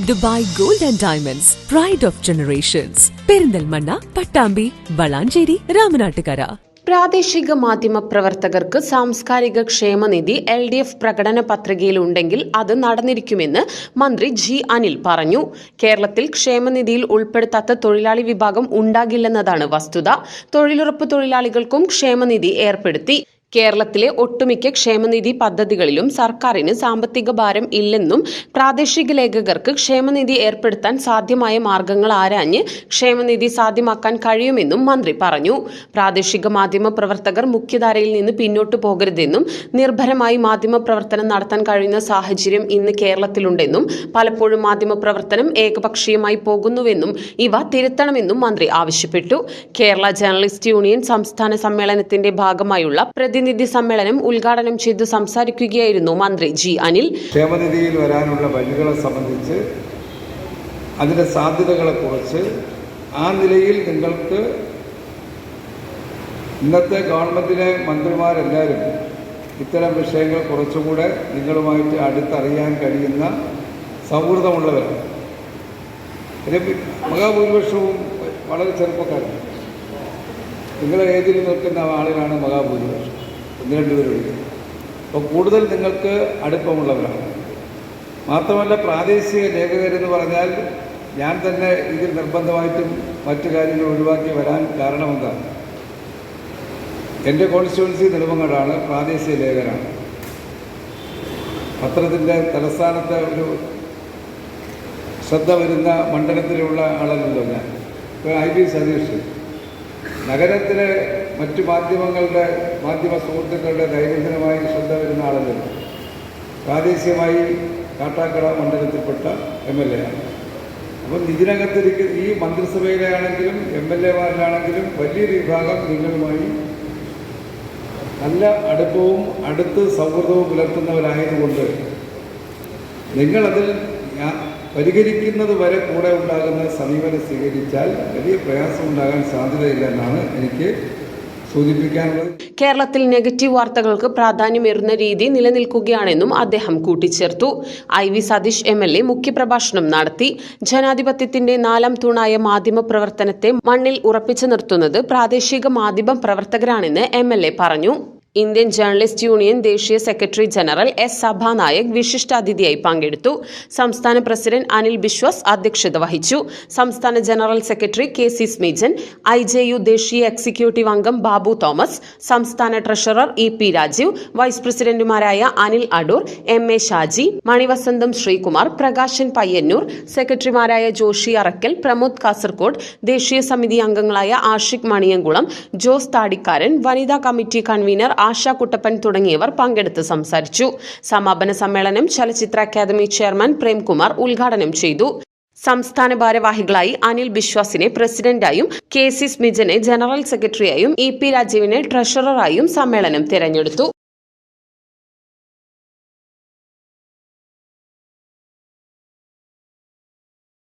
Dubai gold and diamonds pride of generations Perinthalmanna Pattambi Valanchery Ramanattukara. പ്രാദേശിക മാധ്യമ പ്രവർത്തകർക്ക് സാംസ്കാരിക ക്ഷേമനിധി എൽ ഡി എഫ് പ്രകടന പത്രികയിലുണ്ടെങ്കിൽ അത് നടന്നിരിക്കുമെന്ന് മന്ത്രി ജി അനിൽ പറഞ്ഞു. കേരളത്തിൽ ക്ഷേമനിധിയിൽ ഉൾപ്പെടുത്താത്ത തൊഴിലാളി വിഭാഗം ഉണ്ടാകില്ലെന്നതാണ് വസ്തുത. തൊഴിലുറപ്പ് തൊഴിലാളികൾക്കും ക്ഷേമനിധി ഏർപ്പെടുത്തി. കേരളത്തിലെ ഒട്ടുമിക്ക ക്ഷേമനിധി പദ്ധതികളിലും സർക്കാരിന് സാമ്പത്തിക ഭാരം ഇല്ലെന്നും പ്രാദേശിക ലേഖകർക്ക് ക്ഷേമനിധി ഏർപ്പെടുത്താൻ സാധ്യമായ മാർഗങ്ങൾ ആരാഞ്ഞ് ക്ഷേമനിധി സാധ്യമാക്കാൻ കഴിയുമെന്നും മന്ത്രി പറഞ്ഞു. പ്രാദേശിക മാധ്യമ പ്രവർത്തകർ മുഖ്യധാരയിൽ നിന്ന് പിന്നോട്ടു പോകരുതെന്നും നിർഭരമായി മാധ്യമ പ്രവർത്തനം നടത്താൻ കഴിയുന്ന സാഹചര്യം ഇന്ന് കേരളത്തിലുണ്ടെന്നും പലപ്പോഴും മാധ്യമ പ്രവർത്തനം ഏകപക്ഷീയമായി പോകുന്നുവെന്നും ഇവ തിരുത്തണമെന്നും മന്ത്രി ആവശ്യപ്പെട്ടു. കേരള ജേർണലിസ്റ്റ് യൂണിയൻ സംസ്ഥാന സമ്മേളനത്തിന്റെ ഭാഗമായുള്ള പ്രതിനിധി സമ്മേളനം ഉദ്ഘാടനം ചെയ്ത് സംസാരിക്കുകയായിരുന്നു മന്ത്രി ജി അനിൽ. ക്ഷേമനിധിയിൽ വരാനുള്ള വഴികളെ സംബന്ധിച്ച് അതിന്റെ സാധ്യതകളെക്കുറിച്ച് ആ നിലയിൽ നിങ്ങൾക്ക് ഇന്നത്തെ ഗവൺമെന്റിലെ മന്ത്രിമാരെല്ലാവരും ഇത്തരം വിഷയങ്ങൾ കുറച്ചുകൂടെ നിങ്ങളുമായിട്ട് അടുത്തറിയാൻ കഴിയുന്ന സൗഹൃദമുള്ളവരാണ്. മഹാഭൂരിപക്ഷവും വളരെ ചെറുപ്പക്കാരാണ്. നിങ്ങളെ ഏതിൽ നിൽക്കുന്ന ആളുകളാണ് മഹാഭൂരിപക്ഷം? ഒന്ന് രണ്ടുപേരും അപ്പോൾ കൂടുതൽ നിങ്ങൾക്ക് അടുപ്പമുള്ളവരാണ്. മാത്രമല്ല പ്രാദേശിക ലേഖകരെന്ന് പറഞ്ഞാൽ ഞാൻ തന്നെ ഇതിൽ നിർബന്ധമായിട്ടും മറ്റു കാര്യങ്ങൾ ഒഴിവാക്കി വരാൻ കാരണമെന്താണ് എന്റെ കോൺസ്റ്റിറ്റ്യുവൻസി നെടുമങ്ങാടാണ് പ്രാദേശിക ലേഖകരാണ്. പത്രത്തിന്റെ തലസ്ഥാനത്തെ ഒരു ശ്രദ്ധ വരുന്ന മണ്ഡലത്തിലുള്ള ആളല്ലല്ലോ ഞാൻ. ഇപ്പോൾ ഐ ബി സതീഷ് നഗരത്തിലെ മറ്റു മാധ്യമങ്ങളുടെ മാധ്യമ സുഹൃത്തുക്കളുടെ ദൈനംദിനമായി ശ്രദ്ധ വരുന്ന ആളുകൾ പ്രാദേശികമായി കാട്ടാക്കട മണ്ഡലത്തിൽപ്പെട്ട എം എൽ എ ആണ് അപ്പം ഇതിനകത്തിരിക്കുന്ന ഈ മന്ത്രിസഭയിലെ ആണെങ്കിലും എം എൽ എമാരിലാണെങ്കിലും വലിയൊരു വിഭാഗം നിങ്ങളുമായി നല്ല അടുപ്പവും അടുത്ത് സൗഹൃദവും പുലർത്തുന്നവരായതുകൊണ്ട് നിങ്ങളതിൽ പരിഹരിക്കുന്നത് വരെ കൂടെ ഉണ്ടാകുന്ന സമീപനം സ്വീകരിച്ചാൽ വലിയ പ്രയാസം ഉണ്ടാകാൻ സാധ്യതയില്ലെന്നാണ് എനിക്ക് സൂചിപ്പിക്കാനുള്ളത്. കേരളത്തിൽ നെഗറ്റീവ് വാർത്തകൾക്ക് പ്രാധാന്യമേറുന്ന രീതി നിലനിൽക്കുകയാണെന്നും അദ്ദേഹം കൂട്ടിച്ചേർത്തു. I B Satheesh M L A മുഖ്യപ്രഭാഷണം നടത്തി. ജനാധിപത്യത്തിന്റെ നാലാം തൂണായ മാധ്യമ പ്രവർത്തനത്തെ മണ്ണിൽ ഉറപ്പിച്ചു നിർത്തുന്നത് പ്രാദേശിക മാധ്യമ പ്രവർത്തകരാണെന്ന് എം എൽ എ പറഞ്ഞു. ഇന്ത്യൻ ജേർണലിസ്റ്റ് യൂണിയൻ ദേശീയ സെക്രട്ടറി ജനറൽ എസ് സഭാനായക് വിശിഷ്ടാതിഥിയായി പങ്കെടുത്തു. സംസ്ഥാന പ്രസിഡന്റ് അനിൽ ബിശ്വാസ് അധ്യക്ഷത വഹിച്ചു. സംസ്ഥാന general secretary K C Smijan I J U ദേശീയ എക്സിക്യൂട്ടീവ് അംഗം ബാബു തോമസ് സംസ്ഥാന treasurer E P Rajeev vice പ്രസിഡന്റുമാരായ അനിൽ അടൂർ എം എ ഷാജി മണിവസന്തം ശ്രീകുമാർ പ്രകാശൻ പയ്യന്നൂർ സെക്രട്ടറിമാരായ ജോഷി അറക്കൽ പ്രമോദ് കാസർകോട് ദേശീയ സമിതി അംഗങ്ങളായ ആഷിഖ് മണിയങ്കുളം ജോസ് താടിക്കാരൻ വനിതാ കമ്മിറ്റി കൺവീനർ ആശ കുട്ടപ്പൻ തുടങ്ങിയവർ പങ്കെടുത്ത് സംസാരിച്ചു. സമാപന സമ്മേളനം ചലച്ചിത്ര അക്കാദമി ചെയർമാൻ പ്രേംകുമാർ ഉദ്ഘാടനം ചെയ്തു. സംസ്ഥാന ഭാരവാഹികളായി അനിൽ ബിശ്വാസിനെ പ്രസിഡന്റായും കെ സി സ്മിജനെ ജനറൽ സെക്രട്ടറിയായും ഇ പി രാജീവിനെ ട്രഷററായും സമ്മേളനം തെരഞ്ഞെടുത്തു.